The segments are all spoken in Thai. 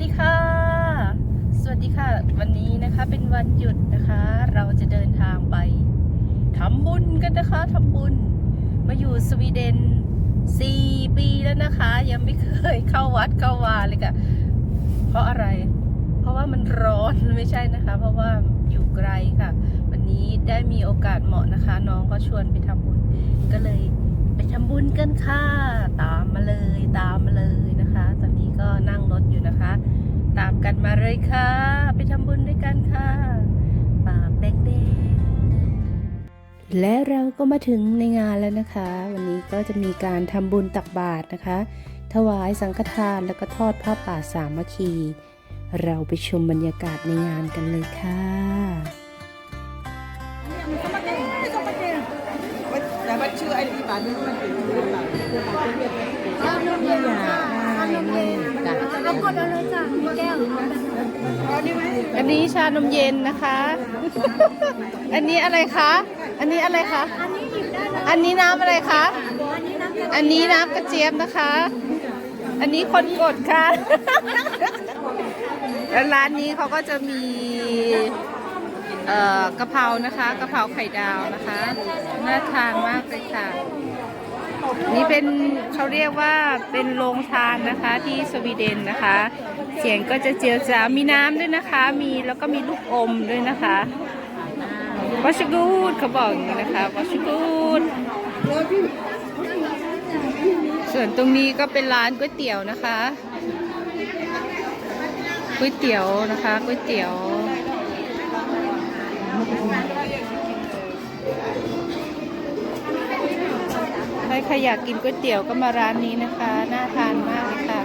สดีค่ะ สวัสดีค่ะ วันนี้นะคะเป็นวันหยุดนะคะ เราจะเดินทางไปทำบุญกันนะคะทำบุญ มาอยู่สวีเดน 4 ปีแล้วนะคะ ยังไม่เคยเข้าวัดเข้าวาเลยค่ะ เพราะอะไร เพราะว่ามันร้อนไม่ใช่นะคะ เพราะว่าอยู่ไกลค่ะ วันนี้ได้มีโอกาสเหมาะนะคะ น้องก็ชวนไปทำบุญ ก็เลยไปทำบุญกันค่ะ ตามมาเลยตามมาเลยนะคะ ตอนนี้ก็นั่งรถอยู่นะคะ ตาม กันมาเลยค่ะ ไปทำบุญด้วยกันค่ะปากแดงๆและเราก็มาถึงในงานแล้วนะคะ วันนี้ก็จะมีการทำบุญตักบาตรนะคะ ถวายสังฆทานแล้วก็ทอดผ้าป่าสามัคคี เราไปชมบรรยากาศในงานกันเลยค่ะแต่ว่าชื่อไอ้ที่บาทนี่มันเป็นชื่อแบบเอากดเอาเลยจ้ะแก้วอันนี้ชานมเย็นนะคะ อันนี้อะไรคะ อันนี้อะไรคะ อันนี้หยิบได้เลยอันนี้น้ำอะไรคะอันนี้น้ำกะอันนี้น้ำกระเจี๊ยบนะคะ อันนี้คนกดค่ะ แล้วร้านนี้เขาก็จะมีเอ่อกะเพรานะคะกะเพราไข่ดาวนะคะ น่าทานมากเลยค่ะ นี่เป็นเขาเรียกว่าเป็นโรงทานนะคะที่สวีเดนนะคะ เสียงก็จะเจียวจ้ามีน้ำด้วยนะคะ มีแล้วก็มีลูกอมด้วยนะคะวัชกูดเขาบอกอย่างนี้นะคะวัชกูดส่วนตรงนี้ก็เป็นร้านก๋วยเตี๋ยวนะคะก๋วยเตี๋ยวนะคะก๋วยเตี๋ยว ใครอยากกินก๋วยเตี๋ยวก็มาร้านนี้นะคะ น่าทานมากเลยค่ะ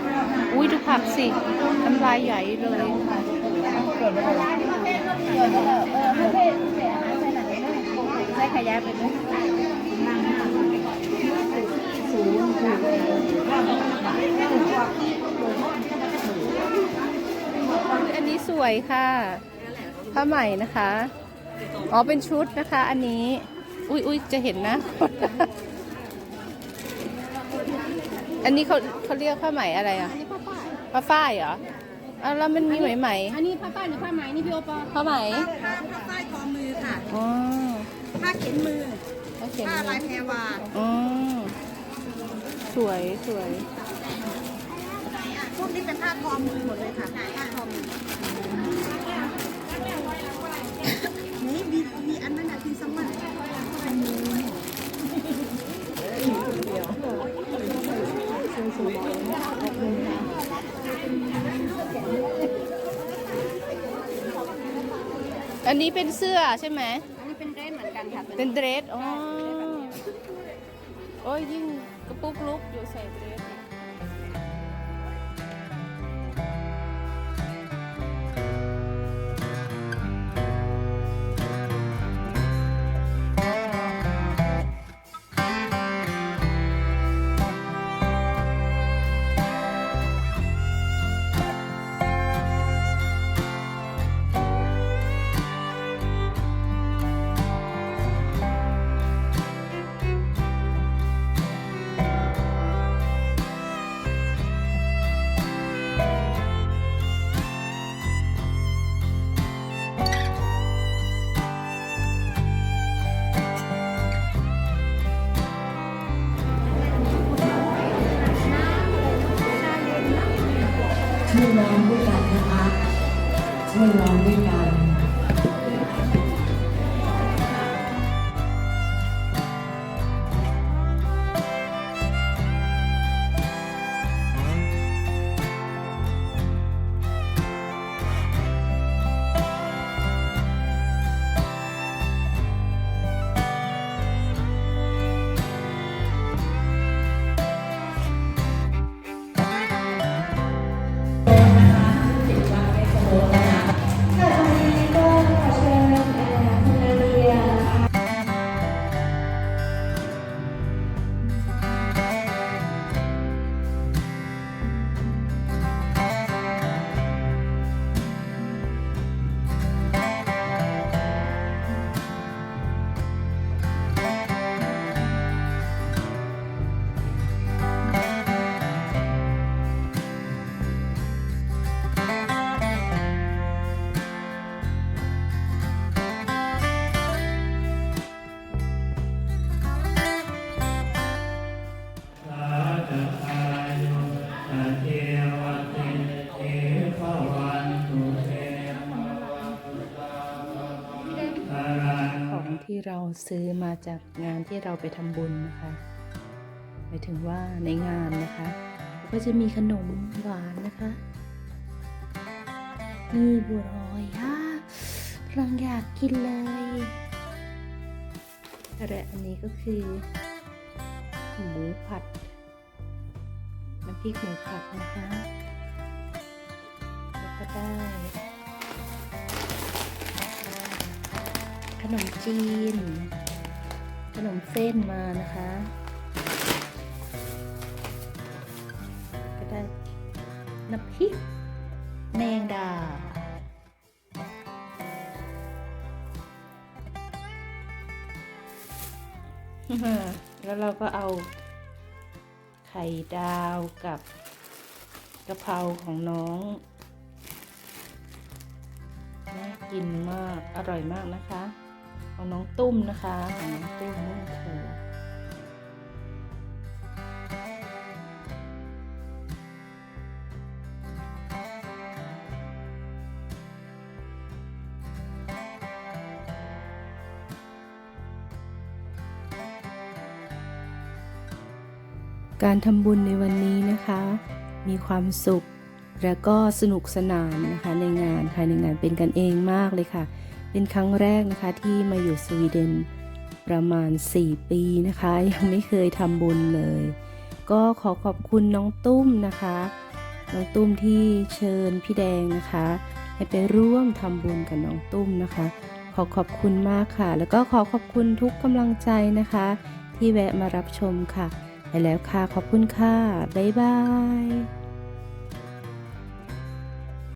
อุ้ยดูผักสิน้ำลายใหญ่เลยใส่ขยะไปด้วยอันนี้สวยค่ะผ้าใหม่นะคะ อ๋อเป็นชุดนะคะ อันนี้ อุ้ยอุ้ยจะเห็นนะ อันนี้เขาเขาเรียกผ้าไหมอะไรอะอันนี้ผ้าฝ้ายผ้าฝ้ายเหรออ้าวแล้วมันมีไหมไหมอันนี้ผ้าฝ้ายหรือผ้าไหมนี่พี่โอปอผ้าไหมผ้าฝ้ายทอมือค่ะอ๋อผ้าเข็นมือเขาเขียนผ้าลายแพรวาอ๋อสวยสวยพวกนี้เป็นผ้าทอมือหมดเลยค่ะ ผ้าทอมือนี่มีมีอันนั้นอะที่ซัมเมอร์ อันนี้เป็นเสื้อใช่ไหม อันนี้เป็นเดรสเหมือนกันค่ะ เป็นเดรส อ๋อ โอ้ยยิ่งกระปุกลุกอยู่ใส่เดรส ด้วยกันนะคะ ช่วยร้องด้วยกัน เราซื้อมาจากงานที่เราไปทำบุญนะคะหมายถึงว่าในงานนะคะ ก็จะมีขนมหวานนะคะนี่บัวลอยค่ะกำลังอยากกินเลยและอันนี้ก็คือ หมูผัดน้ำพริกหมูผัดนะคะ แล้วก็ได้ นมจีน ขนมเส้นมานะคะ ก็ได้น้ำพริกแมงดา แล้วเราก็เอาไข่ดาวกับกะเพราของน้องน่ากินมาก อร่อยมากนะคะ ของน้องตุ้มนะคะของน้องตุ้มนุ่นโถการทำบุญในวันนี้นะคะ มีความสุข และก็สนุกสนานนะคะในงานภายในงานเป็นกันเองมากเลยค่ะ เป็นครั้งแรกนะคะที่มาอยู่สวีเดนประมาณ 4 ปีนะคะ ยังไม่เคยทำบุญเลย ก็ขอขอบคุณน้องตุ้มนะคะ น้องตุ้มที่เชิญพี่แดงนะคะ ให้ไปร่วมทำบุญกับน้องตุ้มนะคะ ขอขอบคุณมากค่ะ แล้วก็ขอขอบคุณทุกกำลังใจนะคะ ที่แวะมารับชมค่ะ ไปแล้วค่ะขอบคุณค่ะ บ๊ายบาย